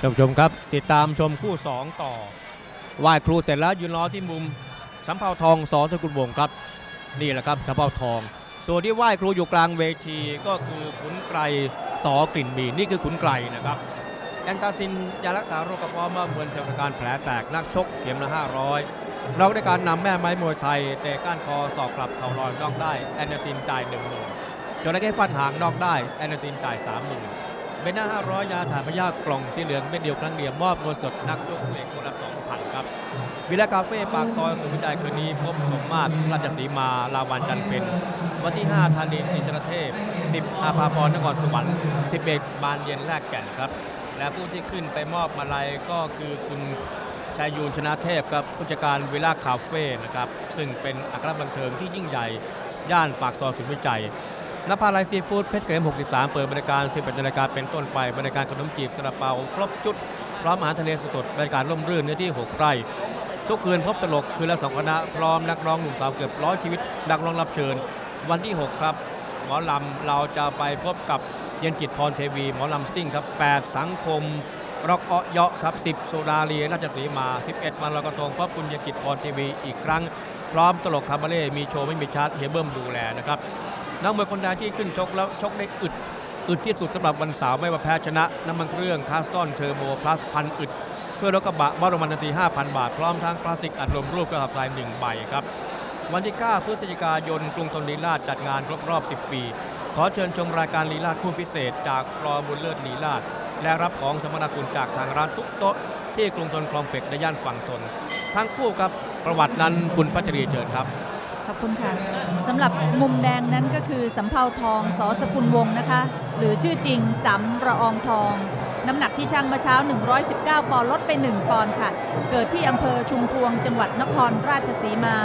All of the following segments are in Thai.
ท่านผู้ชมครับติดตามชมคู่ 2 ต่อไหว้ครูเสร็จแล้วยืนรอที่มุมสำเภาทองสอสกุลวงครับ นี่แหละครับสำเภาทอง ส่วนที่ไหว้ครูอยู่กลางเวทีก็คือขุนไกรสอกลิ่นบีนี่คือขุนไกรนะครับแอนตาซินยารักษาโรคกระเพาะเมื่อเมือนจากอาการแผลแตกนักชกเข็มละ 500 เราได้การนำแม่ไม้มวยไทยเตะก้านคอสอกกลับเข่าลอยนอกได้แอนตาซินจ่ายหนึ่งหมื่นจระเข้ฟันหางนอกได้แอนตาซินจ่ายสามหมื่น เบนหน้า500 ยาถ่ายพยากล่องสีเหลืองเม็ดเดียวครั้งเดียวมอบเงินสดนักยกเหล็กคนละ2,000 ครับวิลากาเฟ่ปากซอยสุวิจัยคืนนี้พบสมมาตรราชสีมาลาวันจันเป็นวันที่ 5 ธานีอินทรเทพ 10 อาภาพรนครสวรรค์11 บานเย็นแรกแก่นครับ และผู้ที่ขึ้นไปมอบมาลัยก็คือคุณชายยูนชนะเทพครับผู้จัดการวิลาคาเฟ่นะครับซึ่งเป็นอัครบันเทิงที่ยิ่งใหญ่ย่านปากซอยสุวิจัย นภาลัยซีฟู้ดเพชรเกษม63 เปิดบริการ 11นาฬิกาเป็นต้นไปบริการขนมจีบซาลาเปาครบชุด พร้อมอาหารทะเลสดๆบริการร่มรื่นเนื้อที่ 6 ไร่ ทุกคืนพบตลกคืนละสองคณะพร้อมนักร้องหนุ่มสาวเกือบร้อยชีวิตนักร้องรับเชิญ วันที่ 6 ครับ หมอลำเราจะไปพบกับเย็นจิตพรเทวี หมอลำซิ่งครับ 8 สังคมร็อกเอเยาะครับ 10 โซดาเรียราชสีมา 11มันลอยกระทงพบคุณเย็นจิตพรเทวีอีกครั้ง พร้อมตลกคาบาเล่มีโชว์ไม่มีชาร์ตเฮเบิ้มดูแลนะครับ นักมวยคนใดที่ขึ้นชกแล้วชกได้อึดอึดที่สุดสำหรับวันเสาร์ไม่ว่าแพ้ชนะ น้ำมันเครื่องคาสตอนเทอร์โบพลัสพันอึด เพื่อรถกระบะมารมันทันที5,000 บาท พร้อมทั้งพลาสติกอัดลมรูปกระหับทราย1ใบครับ วันที่ 9 พฤศจิกายนกรุงธนลีลาศจัดงานครบรอบ 10 ปี ขอเชิญชมรายการลีลาศคู่พิเศษ จากฟรอบุญเลิศลีลาศและรับของสมนาคุณจากทางร้านทุกโต๊ะที่กรุงธนคลองเป็ดในย่านฝั่งทนทั้งคู่ครับประวัตินั้นคุณพัชรีเชิญครับ อบคุณค่ะสำหรับมุมแดงนั้นก็คือสำเภาทองสอสกุลวงนะคะ หรือชื่อจริงสำระอองทอง น้ำหนักที่ช่างเมื่อเช้า 119 ปอนด์ลดไป 1 ปอนด์ค่ะ เกิดที่อำเภอชุมพวงจังหวัดนครราชสีมา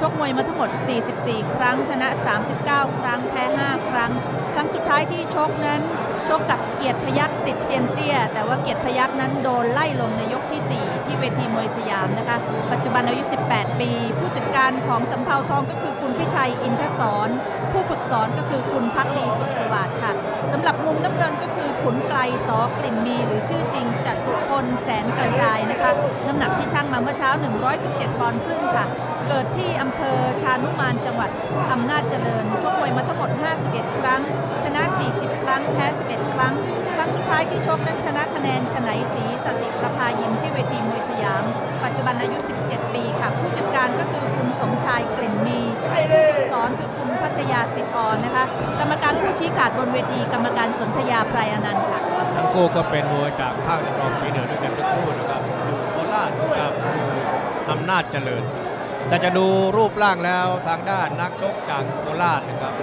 ชกมวยมาทั้งหมด 44 ครั้ง ชนะ 39 ครั้ง แพ้ 5 ครั้ง ครั้งสุดท้ายที่ชกนั้น ชกกับเกียรติพยักษ์สิทธิ์เซียนเตี้ย แต่ว่าเกียรติพยักษ์นั้นโดนไล่ลงในยกที่ 4 ที่เวทีมวยสยามนะคะ ปัจจุบันอายุ 18 ปี ผู้จัดการของสำเภาทองก็คือคุณพิชัยอินทศร ผู้ฝึกสอนก็คือคุณพักดีสุขสวัสดิ์ค่ะสำหรับมุมน้ำเงินก็คือ ขุนไกลสอกลิ่นมีหรือชื่อจริงจัตุพลแสนกระจายนะคะน้ำหนักที่ช่างมาเมื่อเช้า 117 ปอนด์ครึ่งค่ะ เกิดที่อำเภอชานุมานจังหวัดอำนาจเจริญชกมวยมาทั้งหมด 51 ครั้ง ชนะ 40 ครั้ง แพ้ 11 ครั้ง ครั้งสุดท้ายที่ชกนั้นชนะคะแนนชนัยศรีสสิประภายิมที่เวทีมวยสยาม ปัจจุบันอายุ 17 ปีค่ะ ผู้จัดการก็คือคุณสมชายกลิ่นมี ยาสิทธิ์อ่อนนะคะ กรรมการผู้ชี้ขาดบนเวที กรรมการสนธยาไพรอนันต์ค่ะ ทั้งคู่ก็เป็นมวยจากภาคตะวันออกเฉียงเหนือด้วยกันทั้งคู่นะครับอยู่โคราชกับอำนาจเจริญ แต่จะดูรูปร่างแล้วทางด้านนักชกจากโคราชนะครับ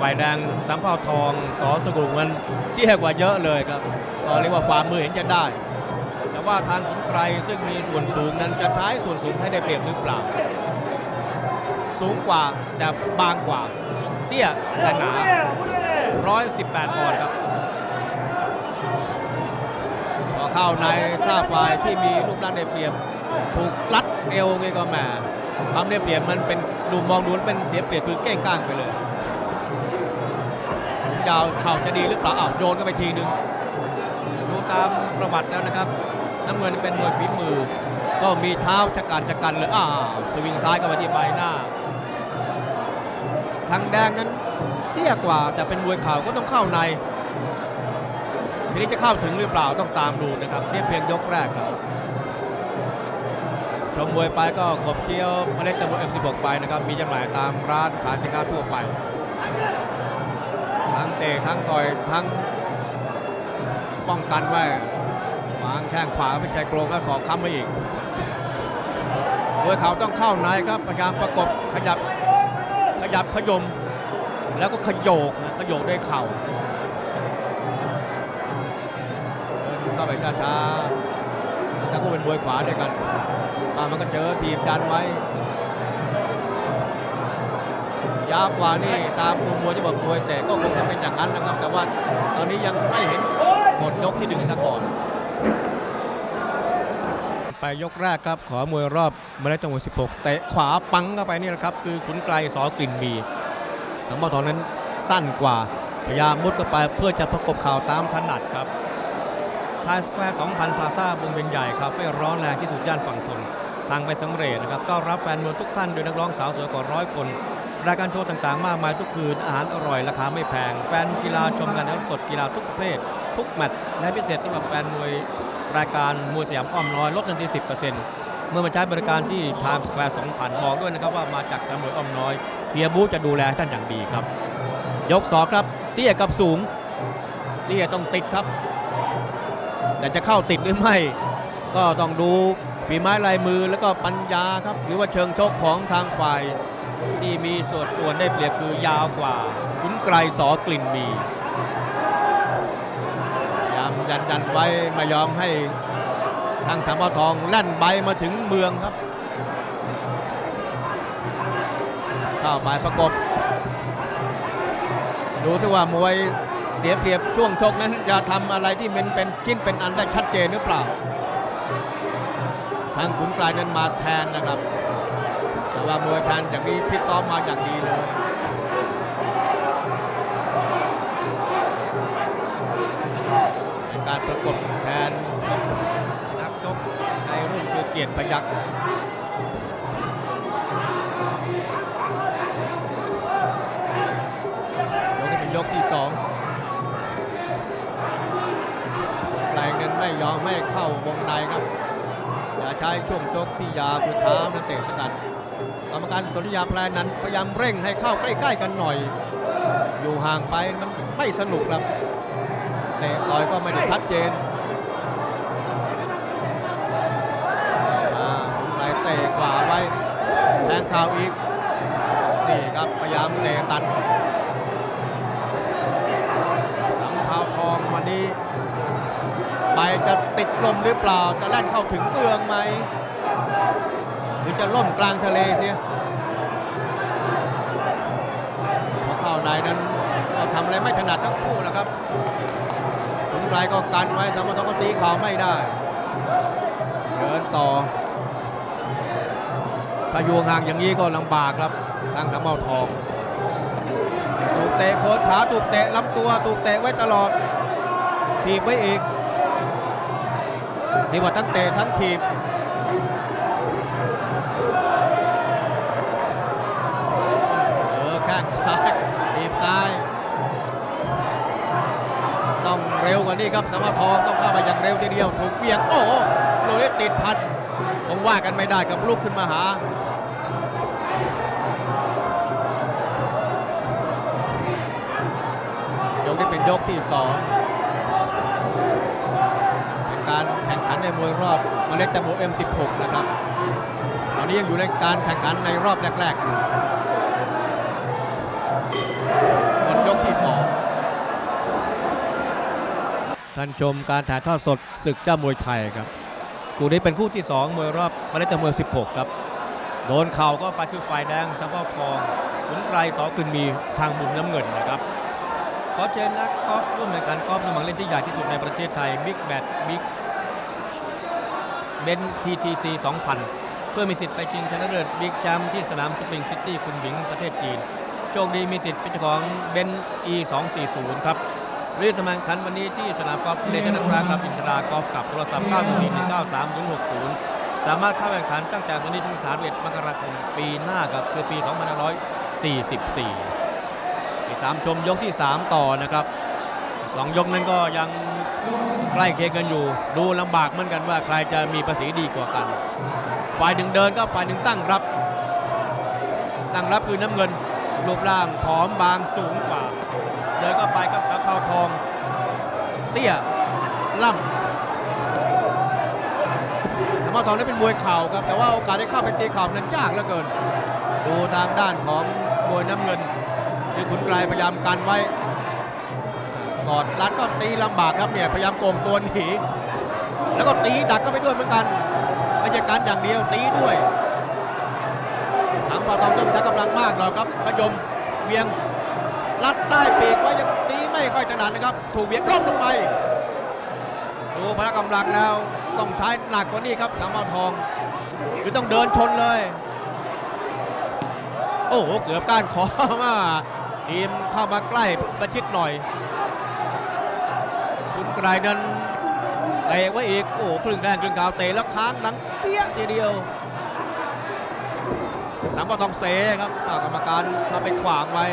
ฝ่ายแดงสำเภาทองสอสกุลมันเตี้ยกว่าเยอะเลยครับก็เรียกว่าความมือเห็นจะได้ แต่ว่าทางขุนไกรซึ่งมีส่วนสูงนั้นจะใช้ส่วนสูงให้ได้เปรียบหรือเปล่า สูงกว่าแต่บางกว่า ตี้ยแต่หนา118ปอนด์ครับพอเข้าในท่าฝ่ายที่มีรูปร่างได้เปรียบ ถูกรัดเอวไงก็แหมความได้เปรียบมันเป็นดูมองดูเป็นเสียเปรียบคือเก้งก้างไปเลยยาวเข่าจะดีหรือเปล่าอ้าวโยนก็ไปทีนึงดูตามประวัติแล้วนะครับ น้ำเงินเป็นมวยฝีมือ ก็มีเท้าชะกันชะกันเลยอ้าวสวิงซ้ายก็มาที่ใบหน้า ทางแดงนั้นเตี้ยกว่า แต่เป็นมวยเข่าก็ต้องเข้าใน ทีนี้จะเข้าถึงหรือเปล่าต้องตามดูนะครับเทียบเพียงยกแรกครับชมมวยไปก็ขบเคี้ยวเมล็ดตะบน M16 ไปนะครับ มีจำหน่ายตามร้านขายสินค้าทั่วไป ทั้งเตะทั้งต่อยทั้งป้องกันไว้วางแข้งขวาเป็นชายโครงแล้วสอกค้ำไปอีกมวยเขาต้องเข้าในครับพยายามประกบขยับ ขยับขยม แล้วก็ขยโยกขยโยกด้วยเข่าเข้าไปช้าๆทั้งคู่เป็นมวยขวาด้วยกันอ่ามันก็เจอทีมดันไว้ ยาวกว่านี่ตามมุมมวยที่บอกมวยแต่ก็คงจะเป็นอย่างนั้นนะครับ แต่ว่าตอนนี้ยังไม่เห็นหมดยกที่หนึ่งซะก่อน ไปยกแรกครับ ขอมวยรอบมาได้จังหวะ16 เตะขวาปังเข้าไปนี่แหละครับ คือขุนไกลสอกลิ่นมีสมบัติทองนั้นสั้นกว่า พยายามมุดเข้าไปเพื่อจะประกบข่าวตามถนัดครับไทยสแควร์2,000พลาซ่าวงเวียนใหญ่คาเฟ่ร้อนแรงที่สุดย่านฝั่งทนทางไปสำเร็จนะครับต้อนรับแฟนมวยทุกท่านโดยนักร้องสาวสวยกว่าร้อยคน รายการโชว์ต่างๆ มากมายทุกคืนอาหารอร่อยราคาไม่แพง แฟนกีฬาชมการถ่ายทอดสดกีฬาทุกประเภท ทุกแมตช์และพิเศษสำหรับแฟนมวย รายการมวยสยามอ้อมน้อยลดทันที่ 10%เมื่อมาใช้บริการที่ Times Square 2,000บอกด้วยนะครับว่ามาจากสมวยอ้อมน้อยเฮียบูจะดูแลท่านอย่างดีครับ ยกสองครับเตี้ยกับสูงเตี้ยต้องติดครับ แต่จะเข้าติดหรือไม่ ก็ต้องดูฝีไม้ลายมือแล้วก็ปัญญาครับ หรือว่าเชิงชกของทางฝ่ายที่มีส่วนส่วนได้เปรียบคือยาวกว่า ขุนไกรสอกลิ่นมี พยายามยันยันไว้ไม่ยอมให้ทางสามปทองแล่นใบมาถึงเมืองครับเข้าไปประกบ ดูที่ว่ามวยเสียเปรียบช่วงชกนั้นจะทำอะไรที่เป็นเป็นชิ้นเป็นอันได้ชัดเจนหรือเปล่า ทางขุนกลายนั้นมาแทนนะครับ แต่ว่ามวยแทนอย่างนี้พิซ้อมมาอย่างดีเลย เกียรติพยักษ์ยกนี้เป็นยกที่สองแรงนั้นไม่ยอมไม่เข้าวงในครับอย่าใช้ช่วงชกที่ยาวคือเท้านักเตะสกัดกรรมการสนธิยาแพลนั้นพยายามเร่งให้เข้าใกล้ๆกันหน่อย อยู่ห่างไปมันไม่สนุกครับเตะต่อยก็ไม่ได้ชัดเจน ข่าอีก นี่ครับพยายามเตะตัดสังเภาทองวันนี้ ไปจะติดลมหรือเปล่า จะแล่นเข้าถึงเมืองไหม หรือจะล่มกลางทะเลเสียพอเข้าในนั้นก็ทำอะไรไม่ถนัดทั้งคู่แหละครับขุนไกลก็กันไว้สมมติก็ตีเข่าไม่ได้เดินต่อ ถ้าอยู่ห่างอย่างนี้ก็ลำบากครับทางสำเมาทอง ถูกเตะโคตรขาถูกเตะลำตัวถูกเตะไว้ตลอด ถีบไว้อีกนี่ว่าทั้งเตะทั้งถีบเออข้างซ้ายถีบซ้าย ต้องเร็วกว่านี้ครับสมทองต้องเข้าไปอย่างเร็วทีเดียวถูกเบี่ยงโอ้โหโรยติดพันคงว่ากันไม่ได้กับลุกขึ้นมาหา ยกที่สองเป็นการแข่งขันในมวยรอบเมล็ดตะโบ M16 นะครับตอนนี้ยังอยู่ในการแข่งขันในรอบแรกๆอยู่หมดยกที่สองท่านชมการถ่ายทอดสดศึกเจ้ามวยไทยครับคู่นี้เป็นคู่ที่ 2 มวยรอบเมล็ดตะโบ16 ครับ โดนเข่าก็ไปคือฝ่ายแดงสัมภาทองขุนไกรสอคืนมีทางมุมน้ำเงินนะครับ ขอเชิญนักกอล์ฟร่วมในการกอล์ฟสมัครเล่นที่ใหญ่ที่สุดในประเทศไทยบิ๊กแบดบิ๊กเบนทีทีซี2000 เพื่อมีสิทธิ์ไปชิงชนะเลิศบิ๊กแชมป์ที่สนามสปริงซิตี้คุณหมิงประเทศจีน โชคดีมีสิทธิ์เป็นเจ้าของเบนอี240 ครับเรียนสมัครขันวันนี้ที่สนามกอล์ฟเลนนักรากับอินทรากอล์ฟกับโทรศัพท์914-193-060 สามารถเข้าแข่งขันตั้งแต่วันนี้ถึง 31 มกราคมปีหน้าครับคือปี 2544 ตามชมยกที่ 3 ต่อนะครับสองยกนั้นก็ยังใกล้เคียงกันอยู่ ดูลำบากเหมือนกันว่าใครจะมีภาษีดีกว่ากัน ฝ่ายหนึ่งเดินก็ฝ่ายหนึ่งตั้งรับ ตั้งรับคือน้ำเงินรูปร่างผอมบางสูงกว่า เดินก็ไปกับสะเพาทอง เตี้ยล่ำสะเพาทองนั้นเป็นมวยเข่าครับ แต่ว่าโอกาสได้เข้าไปตีเข่านั้นยากเหลือเกิน ดูทางด้านของมวยน้ำเงิน คือขุนไกลพยายามกันไว้กอดรัดก็ตีลำบากครับเนี่ยพยายามโกงตัวหนีแล้วก็ตีดักก็ไปด้วยเหมือนกันไม่ใช่การอย่างเดียวตีด้วยทางปาตองต้องใช้กำลังมากหน่อยครับขยมเวียงรัดใต้ปีกไว้ยังตีไม่ค่อยถนัดนะครับ ถูกเวียงล้มลงไปดูพละกำลังแล้วต้องใช้หนักกว่านี้ครับทางมาทองคือต้องเดินชนเลย โอ้โหเกือบก้านคอมา ทีมเข้ามาใกล้ประชิดหน่อย คุณไกรนั้นเตะไว้อีก โอ้ครึ่งแรกครึ่งกางเตะแล้วค้างดังเปี้ยทีเดียว สามปอทองเสครับกรรมการมาไปขวางไว้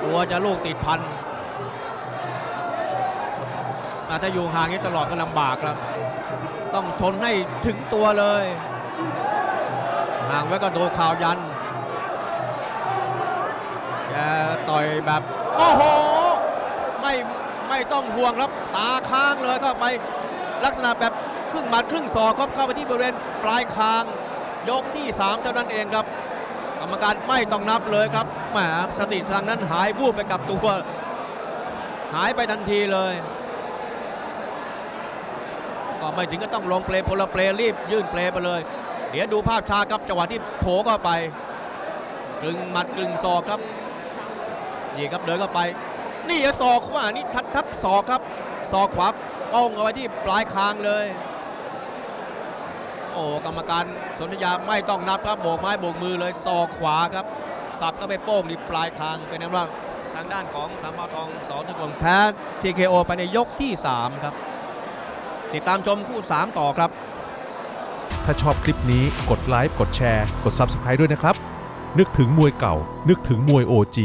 กลัวจะลูกติดพันอาจจะอยู่ห่างนี้ตลอดก็ลำบากครับ ต้องชนให้ถึงตัวเลย ห่างไว้ก็โดนข่าวยัน ต่อยแบบ โอ้โห ไม่ไม่ต้องห่วงครับตาค้างเลยเข้าไปลักษณะแบบครึ่งหมัดครึ่งศอกครับเข้าไปที่บริเวณปลายคาง ยกที่ 3 เท่านั้นเองครับ กรรมการไม่ต้องนับเลยครับแหมสติทางนั้นหายวูบไปกับตัวหายไปทันทีเลย ก็ไม่ถึงก็ต้องลงเปลพลเปลรีบยื่นเปลไปเลย เดี๋ยวดูภาพช้าครับจังหวะที่โผล่เข้าไปกลึงหมัดกลึงศอกครับ นี่ครับเดินเข้าไป นี่อะศอกขวานี่ทัดทับศอกครับศอกขวาป้องเอาไว้ที่ปลายคางเลย โอ้กรรมการสนธยาไม่ต้องนับครับโบกไม้โบกมือเลยศอกขวาครับสับก็ไปโป้งที่ปลายคางเป็นนั้นว่าทางด้านของสามเภาทองสอนสกลแพ้ TKO ไปในยกที่ 3 ครับ ติดตามชมคู่ 3 ต่อครับ ถ้าชอบคลิปนี้กดไลค์กดแชร์ กด Subscribe ด้วยนะครับ นึกถึงมวยเก่า นึกถึงมวย OG